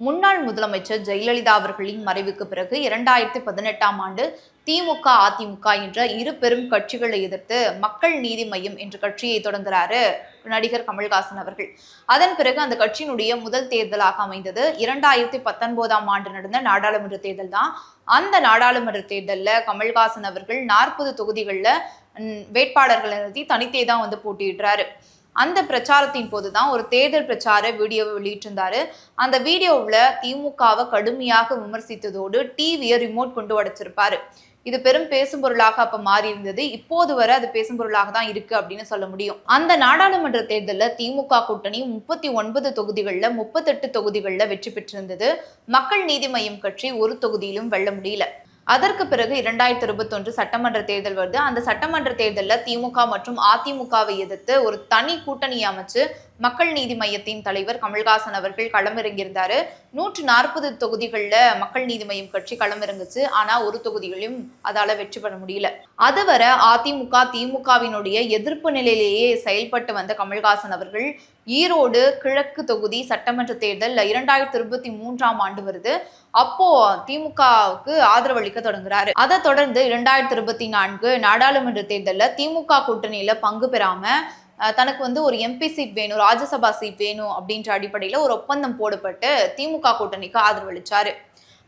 முன்னாள் முதலமைச்சர் ஜெயலலிதா அவர்களின் மறைவுக்கு பிறகு இரண்டாயிரத்தி பதினெட்டாம் ஆண்டு திமுக அதிமுக என்ற இரு பெரும் கட்சிகளை எதிர்த்து மக்கள் நீதி மையம் என்ற கட்சியை தொடங்குகிறாரு நடிகர் கமல்ஹாசன் அவர்கள். அதன் பிறகு அந்த கட்சியினுடைய முதல் தேர்தலாக அமைந்தது. இரண்டாயிரத்தி பத்தொன்பதாம் ஆண்டு நடந்த நாடாளுமன்ற தேர்தல் தான். அந்த நாடாளுமன்ற தேர்தலில் கமல்ஹாசன் அவர்கள் நாற்பது தொகுதிகளில் வேட்பாளர்களை நிறுத்தி தனித்தே தான் வந்து போட்டியிடுறாரு. அந்த பிரச்சாரத்தின் போது தான் ஒரு தேர்தல் பிரச்சார வீடியோவை வெளியிட்டிருந்தாரு. அந்த வீடியோவில் திமுகவை கடுமையாக விமர்சித்ததோடு டிவியை ரிமோட் கொண்டு உடைச்சிருப்பாரு. இது பெரும் பேசும் பொருளாக அப்ப மாறி இருந்தது. இப்போது வரை அது பேசும் பொருளாக தான் இருக்கு அப்படின்னு சொல்ல முடியும். அந்த நாடாளுமன்ற தேர்தலில் திமுக கூட்டணி முப்பத்தி ஒன்பது தொகுதிகளில் முப்பத்தெட்டு தொகுதிகளில் வெற்றி பெற்றிருந்தது. மக்கள் நீதி மய்யம் கட்சி ஒரு தொகுதியிலும் வெல்ல முடியல. அதற்கு பிறகு இரண்டாயிரத்தி இருபத்தொன்று சட்டமன்ற தேர்தல் வருது. அந்த சட்டமன்ற தேர்தலில் திமுக மற்றும் அதிமுகவை எதிர்த்து ஒரு தனி கூட்டணி அமைச்சு மக்கள் நீதி மையத்தின் தலைவர் கமல்ஹாசன் அவர்கள் களமிறங்கியிருந்தாரு. நூற்று நாற்பது தொகுதிகளில் மக்கள் நீதி மையம் கட்சி களமிறங்குச்சு. ஆனா ஒரு தொகுதிகளையும் அதால வெற்றி பெற முடியல. அதுவரை அதிமுக திமுகவினுடைய எதிர்ப்பு நிலையிலேயே செயல்பட்டு வந்த கமல்ஹாசன் அவர்கள் ஈரோடு கிழக்கு தொகுதி சட்டமன்ற தேர்தல் இரண்டாயிரத்தி இருபத்தி மூன்றாம் ஆண்டு வருது. அப்போ திமுகவுக்கு ஆதரவு அளிக்க தொடங்குறாரு. அதை தொடர்ந்து இரண்டாயிரத்தி இருபத்தி நான்கு நாடாளுமன்ற தேர்தலில் திமுக கூட்டணியில பங்கு பெறாம தனக்கு வந்து ஒரு எம்பி சீட் வேணும் ராஜ்யசபா சீட் வேணும் அப்படின்ற அடிப்படையில் ஒரு ஒப்பந்தம் போடப்பட்டு திமுக கூட்டணிக்கு ஆதரவளித்தார்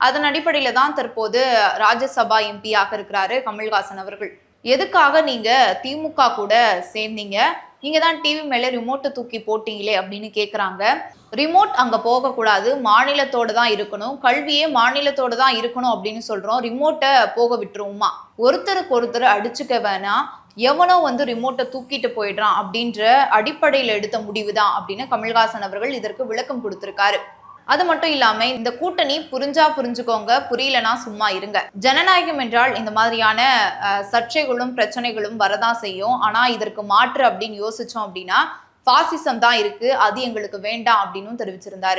அதன் அடிப்படையில் தான் தற்போது ராஜ்யசபா எம்பியாக இருக்கிறாரு கமல்ஹாசன் அவர்கள். எதுக்காக நீங்கள் திமுக கூட சேர்ந்தீங்க? நீங்கள் தான் டிவி மேலே ரிமோட்டை தூக்கி போட்டீங்களே அப்படின்னு கேட்குறாங்க ரிமோட் அங்கே போகக்கூடாது மாநிலத்தோட தான் இருக்கணும் கல்வியே மாநிலத்தோட தான் இருக்கணும் அப்படின்னு சொல்கிறோம் ரிமோட்டை போக விட்டுருவோமா? ஒருத்தருக்கு ஒருத்தர் அடிச்சுக்க வேணாம் எவனோ வந்து ரிமோட்டை தூக்கிட்டு போயிடுறான் அப்படின்ற அடிப்படையில் எடுத்த முடிவு தான் அப்படின்னு கமல்ஹாசன் அவர்கள் இதற்கு விளக்கம் கொடுத்திருக்காரு. அது மட்டும் இல்லாம இந்த கூட்டணி புரிஞ்சா புரிஞ்சுக்கோங்க புரியலனா சும்மா இருங்க. ஜனநாயகம் என்றால் இந்த மாதிரியான சர்ச்சைகளும் பிரச்சனைகளும் வரதான் செய்யும். ஆனா இதற்கு மாற்று அப்படின்னு யோசிச்சோம் அப்படின்னா பாசிசம் தான் இருக்கு அது எங்களுக்கு வேண்டாம் அப்படின்னு தெரிவிச்சிருந்தாரு.